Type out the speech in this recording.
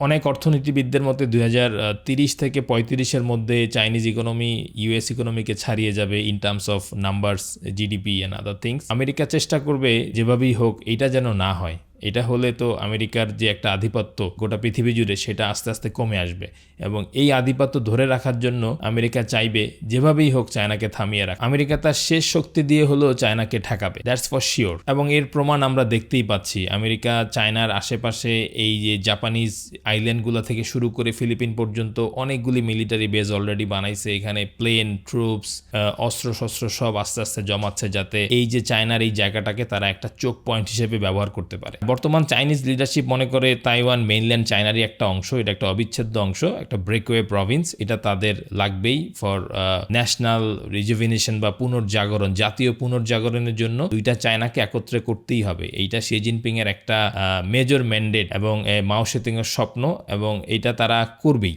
অনেক অর্থনীতিবিদদের মতে দুই থেকে পঁয়ত্রিশের মধ্যে চাইনিজ ইকোনমি ইউএস ইকোনমিকে ছাড়িয়ে যাবে in terms of numbers GDP and other things America চেষ্টা করবে যেভাবেই হোক, এটা যেন না হয়। এটা হলে তো আমেরিকার যে একটা আধিপত্য গোটা পৃথিবী জুড়ে সেটা আস্তে আস্তে কমে আসবে। এবং এই আধিপত্য ধরে রাখার জন্য আমেরিকা চাইবে যেভাবেই হোক চায়নাকে থামিয়ে রাখ। আমেরিকা তার শেষ শক্তি দিয়ে হলেও চায়নাকে ঠেকাবে। দ্যাটস ফর শিওর এবং এর প্রমাণ আমরা দেখতেই পাচ্ছি। আমেরিকা চায়নার আশেপাশে এই যে জাপানিজ আইল্যান্ডগুলো থেকে শুরু করে ফিলিপিন পর্যন্ত অনেকগুলি মিলিটারি বেজ অলরেডি বানাইছে। এখানে প্লেন, ট্রুপস অস্ত্র শস্ত্র সব আস্তে আস্তে জমাচ্ছে যাতে এই যে চায়নার এই জায়গাটাকে তারা একটা চোখ পয়েন্ট হিসেবে ব্যবহার করতে পারে। বর্তমান চাইনিজ লিডারশিপ মনে করে তাইওয়ান মেইনল্যান্ড চায়নারই একটা অংশ, এটা একটা অবিচ্ছেদ্য অংশ, একটা ব্রেকওয়ে প্রভিন্স এটা তাদের লাগবেই ফর ন্যাশনাল রিজুভিনেশন বা পুনর্জাগরণ, জাতীয় পুনর্জাগরণের জন্য দুইটা চায়নাকে একত্রে করতেই হবে। এইটা শি জিনপিং এর একটা মেজর ম্যান্ডেট এবং মাও শেতিং এর স্বপ্ন এবং এটা তারা করবেই।